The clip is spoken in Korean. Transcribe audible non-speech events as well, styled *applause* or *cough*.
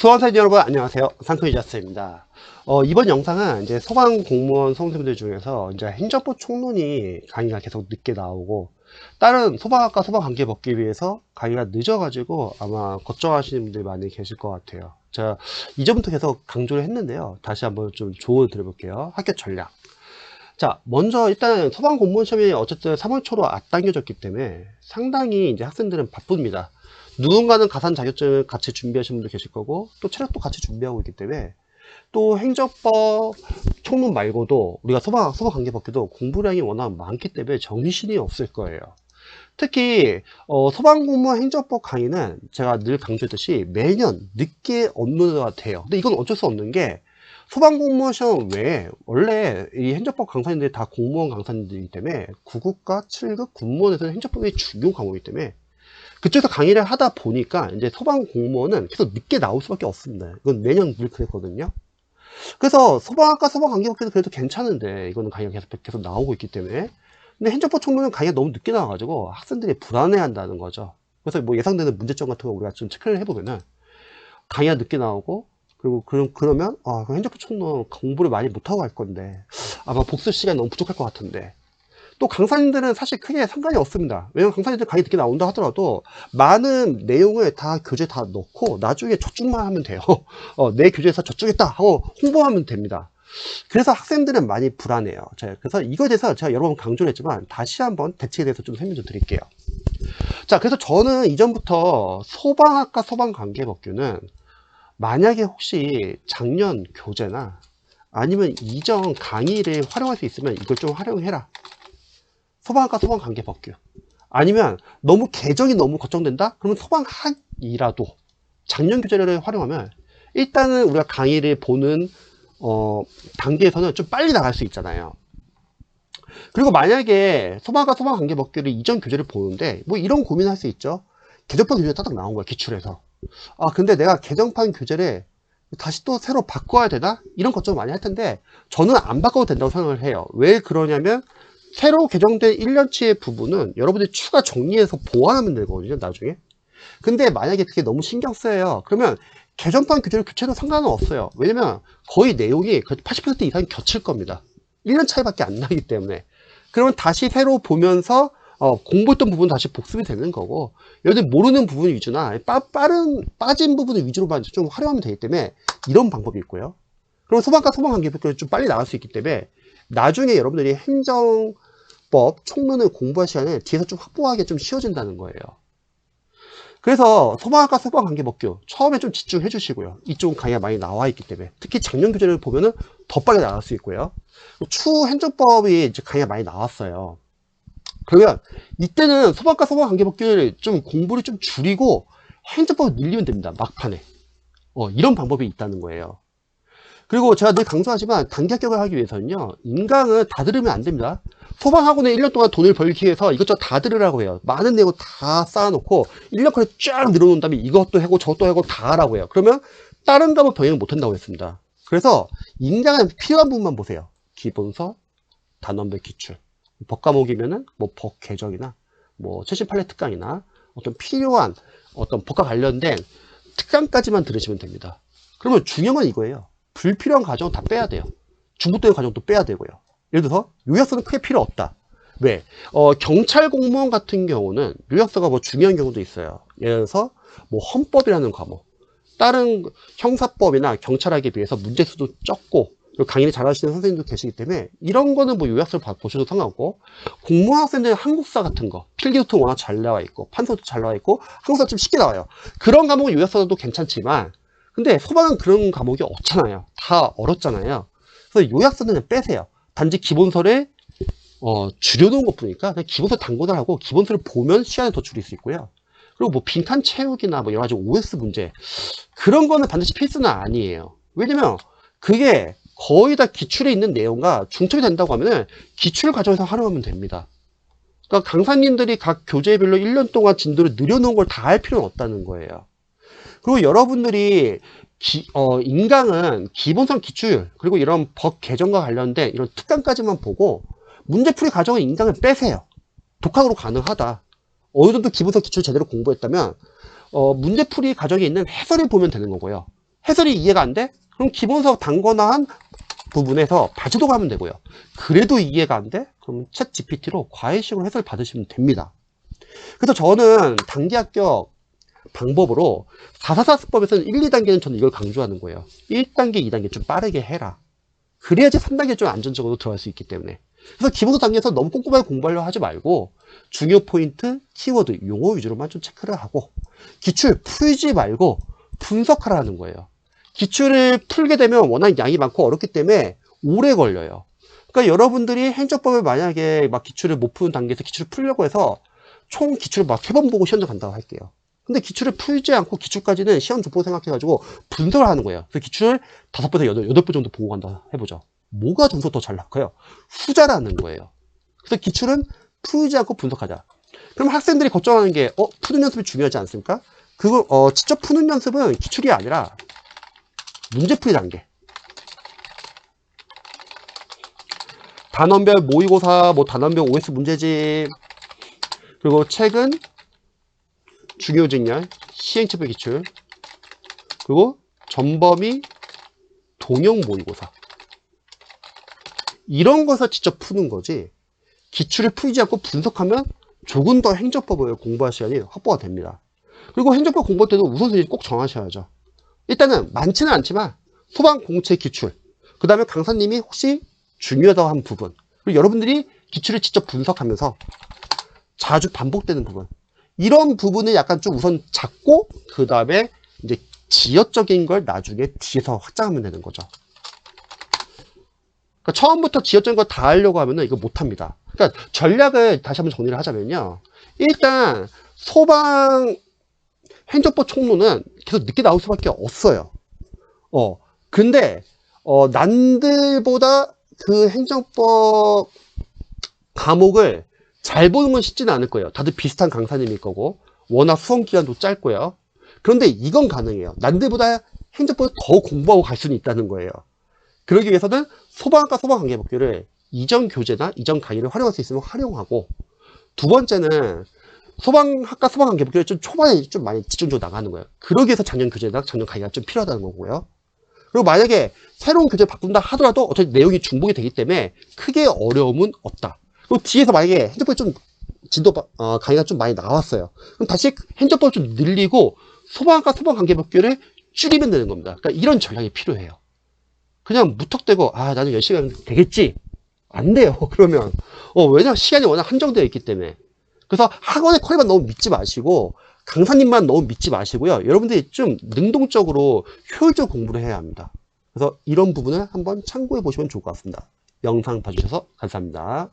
수험생 여러분 안녕하세요. 상크이자스입니다. 어, 이번 영상은 이제 소방 공무원 수험생들 중에서 이제 행정법 총론이 강의가 계속 늦게 나오고 다른 소방학과 소방관계 받기 위해서 강의가 늦어가지고 아마 걱정하시는 분들이 많이 계실 것 같아요. 제가 이전부터 계속 강조를 했는데요. 다시 한번 좀 조언을 드려볼게요. 학교 전략. 자 먼저 일단 소방 공무원 시험이 어쨌든 3월 초로 앞당겨졌기 때문에 상당히 이제 학생들은 바쁩니다 누군가는 가산 자격증을 같이 준비하시는 분도 계실 거고 또 체력도 같이 준비하고 있기 때문에 또 행정법 총론 말고도 우리가 소방 소방 관계법규도 공부량이 워낙 많기 때문에 정신이 없을 거예요. 특히 어, 소방공무원 행정법 강의는 제가 늘 강조했듯이 매년 늦게 업로드가 돼요. 근데 이건 어쩔 수 없는 게 소방공무원 시험 외에 원래 이 행정법 강사님들이 다 공무원 강사님들이기 때문에 9급과 7급 군무원에서는 행정법이 중요 과목이기 때문에 그쪽에서 강의를 하다 보니까 이제 소방 공무원은 계속 늦게 나올 수밖에 없습니다. 이건 매년 늘 그랬거든요. 그래서 소방학과 소방 관계법께서 그래도 괜찮은데 이거는 강의가 계속 계속 나오고 있기 때문에 근데 행정법 총론은 강의가 너무 늦게 나와가지고 학생들이 불안해한다는 거죠. 그래서 뭐 예상되는 문제점 같은 거 우리가 좀 체크를 해보면은 강의가 늦게 나오고 그리고 그럼 그러면 아, 행정법 총론 공부를 많이 못하고 갈 건데 아마 복습 시간이 너무 부족할 것 같은데 또 강사님들은 사실 크게 상관이 없습니다. 왜냐면 강사님들 강의 듣게 나온다 하더라도 많은 내용을 다 교재에 다 넣고 나중에 저쪽만 하면 돼요. *laughs* 어, 내 교재에서 저쪽에다 하고 홍보하면 됩니다. 그래서 학생들은 많이 불안해요. 자, 그래서 이거에 대해서 제가 여러 번 강조를 했지만 다시 한번 대책에 대해서 좀 설명 좀 드릴게요. 자, 그래서 저는 이전부터 소방학과 소방관계법규는 만약에 혹시 작년 교재나 아니면 이전 강의를 활용할 수 있으면 이걸 좀 활용해라. 소방학과 소방관계법규 아니면 너무 개정이 너무 걱정된다? 그러면 소방학이라도 작년 교재를 활용하면 일단은 우리가 강의를 보는 어, 단계에서는 좀 빨리 나갈 수 있잖아요. 그리고 만약에 소방학과 소방관계법규를 이전 교재를 보는데 뭐 이런 고민할 수 있죠. 개정판 교재가 따닥 나온 거야 기출에서. 아 근데 내가 개정판 교재를 다시 또 새로 바꿔야 되나? 이런 걱정 많이 할 텐데 저는 안 바꿔도 된다고 생각을 해요. 왜 그러냐면 새로 개정된 1년치의 부분은 여러분들이 추가 정리해서 보완하면 되거든요 나중에. 근데 만약에 그게 너무 신경 쓰여요. 그러면 개정판 규제를 교체도 상관은 없어요. 왜냐면 거의 내용이 80% 이상이 겹칠 겁니다. 1년 차이밖에 안 나기 때문에. 그러면 다시 새로 보면서 어, 공부했던 부분 다시 복습이 되는 거고 여기 모르는 부분 위주나 빠, 빠른 빠진 부분을 위주로만 좀 활용하면 되기 때문에 이런 방법이 있고요. 그럼 소방과 소방관계법규는 좀 빨리 나갈 수 있기 때문에 나중에 여러분들이 행정법 총론을 공부할 시간에 뒤에서 좀 확보하기 좀 쉬워진다는 거예요. 그래서 소방학과 소방관계법규 처음에 좀 집중해 주시고요. 이쪽 강의가 많이 나와 있기 때문에 특히 작년 교재를 보면은 더 빨리 나갈 수 있고요. 추후 행정법이 이제 강의가 많이 나왔어요. 그러면 이때는 소방과 소방관계법규를 좀 공부를 좀 줄이고 행정법을 늘리면 됩니다. 막판에. 어, 이런 방법이 있다는 거예요. 그리고 제가 늘 강조하지만 단기 합격을 하기 위해서는요 인강은 다 들으면 안 됩니다. 소방학원에 1년 동안 돈을 벌기 위해서 이것저것 다 들으라고 해요. 많은 내용 다 쌓아놓고 1년 거리 쫙 늘어놓은 다음에 이것도 하고 저것도 하고 다 하라고 해요. 그러면 다른 과목 병행 못한다고 했습니다. 그래서 인강은 필요한 부분만 보세요. 기본서 단원별 기출. 법 과목이면은 뭐 법 개정이나 뭐 최신 판례 특강이나 어떤 필요한 어떤 법과 관련된 특강까지만 들으시면 됩니다. 그러면 중요한 건 이거예요 불필요한 과정은 다 빼야 돼요. 중복되는 과정도 빼야 되고요. 예를 들어서 요약서는 크게 필요 없다. 왜? 어, 경찰 공무원 같은 경우는 요약서가 뭐 중요한 경우도 있어요. 예를 들어서 뭐 헌법이라는 과목, 다른 형사법이나 경찰학에 비해서 문제수도 적고 강의를 잘하시는 선생님도 계시기 때문에 이런 거는 뭐 요약서를 보셔도 상관없고 공무원 학생들은 한국사 같은 거 필기도도 워낙 잘 나와 있고 판서도 잘 나와 있고 한국사 좀 쉽게 나와요. 그런 과목은 요약서도 괜찮지만 근데 소방은 그런 과목이 없잖아요. 다 어렵잖아요. 그래서 요약서는 빼세요. 단지 기본서를 어, 줄여놓은 것 그냥 기본서 단권을 하고 기본서를 보면 시간을 더 줄일 수 있고요. 그리고 뭐 빈칸 채우기나 뭐 여러 가지 OS 문제 그런 거는 반드시 필수는 아니에요. 왜냐면 그게 거의 다 기출에 있는 내용과 중첩이 된다고 하면은 기출 과정에서 활용하면 됩니다. 그러니까 강사님들이 각 교재별로 1년 동안 진도를 늘려놓은 걸 다 할 필요는 없다는 거예요. 그리고 여러분들이 기, 어, 인강은 기본성 기출 그리고 이런 법 개정과 관련된 이런 특강까지만 보고 문제풀이 과정은 인강을 빼세요. 독학으로 가능하다. 어느 정도 기본성 기출 제대로 공부했다면 어, 문제풀이 과정에 있는 해설을 보면 되는 거고요. 해설이 이해가 안 돼? 그럼 기본서 단거나 한 부분에서 봐주도 가면 되고요. 그래도 이해가 안 돼? 그럼 챗 GPT로 과외식으로 해설 받으시면 됩니다. 그래서 저는 단기 합격 방법으로 444 수법에서는 1, 2단계는 저는 이걸 강조하는 거예요. 1단계, 2단계 좀 빠르게 해라. 그래야지 3단계 좀 안전적으로 들어갈 수 있기 때문에. 그래서 기본서 단계에서 너무 꼼꼼하게 공부하려 하지 말고 중요 포인트, 키워드, 용어 위주로만 좀 체크를 하고 기출 풀지 말고 분석하라는 거예요. 기출을 풀게 되면 워낙 양이 많고 어렵기 때문에 오래 걸려요. 그러니까 여러분들이 행정법을 만약에 막 기출을 못 푸는 단계에서 기출을 풀려고 해서 총 기출을 막 세 번 보고 시험도 간다고 할게요. 근데 기출을 풀지 않고 기출까지는 시험 조포 생각해가지고 분석을 하는 거예요. 그래서 기출을 다섯 번에서 여덟, 여덟 번 정도 보고 간다 해보죠. 뭐가 점수 더 잘 나가요? 후자라는 거예요. 그래서 기출은 풀지 않고 분석하자. 그럼 학생들이 걱정하는 게, 어, 푸는 연습이 중요하지 않습니까? 그거, 어, 직접 푸는 연습은 기출이 아니라 문제풀이 단계. 단원별 모의고사, 뭐 단원별 OS 문제집, 그리고 책은 중요직렬, 시행착오 기출, 그리고 전범위 동영 모의고사. 이런 것을 직접 푸는 거지, 기출을 풀지 않고 분석하면 조금 더 행정법을 공부할 시간이 확보가 됩니다. 그리고 행정법 공부할 때도 우선순위 꼭 정하셔야죠. 일단은 많지는 않지만 소방 공채 기출, 그 다음에 강사님이 혹시 중요하다고 한 부분, 그리고 여러분들이 기출을 직접 분석하면서 자주 반복되는 부분, 이런 부분을 약간 좀 우선 잡고 그 다음에 이제 지역적인 걸 나중에 뒤에서 확장하면 되는 거죠. 그러니까 처음부터 지역적인 걸 다 하려고 하면은 이거 못 합니다. 그러니까 전략을 다시 한번 정리를 하자면요. 일단 소방 행정법 총론은 계속 늦게 나올 수밖에 없어요. 어, 근데, 어, 남들보다 그 행정법 과목을 잘 보는 건 쉽지는 않을 거예요. 다들 비슷한 강사님일 거고, 워낙 수험 기간도 짧고요. 그런데 이건 가능해요. 남들보다 행정법을 더 공부하고 갈 수는 있다는 거예요. 그러기 위해서는 소방학과 소방관계법규를 이전 교재나 이전 강의를 활용할 수 있으면 활용하고, 두 번째는 소방학과 소방관계법규를 좀 초반에 좀 많이 집중적으로 나가는 거예요. 그러기 위해서 작년 교재나 작년 강의가 좀 필요하다는 거고요. 그리고 만약에 새로운 교재 바꾼다 하더라도 어차피 내용이 중복이 되기 때문에 크게 어려움은 없다. 그리고 뒤에서 만약에 핸드폰 좀 진도 바- 어, 강의가 좀 많이 나왔어요. 그럼 다시 핸드폰 좀 늘리고 소방학과 소방 관계 법규를 줄이면 되는 겁니다. 그러니까 이런 전략이 필요해요. 그냥 무턱대고 아 나는 열심히 하면 되겠지 안 돼요. *laughs* 그러면 어 왜냐 면 시간이 워낙 한정되어 있기 때문에 그래서 학원의 퀄리만 너무 믿지 마시고 강사님만 너무 믿지 마시고요. 여러분들이 좀 능동적으로 효율적 공부를 해야 합니다. 그래서 이런 부분을 한번 참고해 보시면 좋을 것 같습니다. 영상 봐주셔서 감사합니다.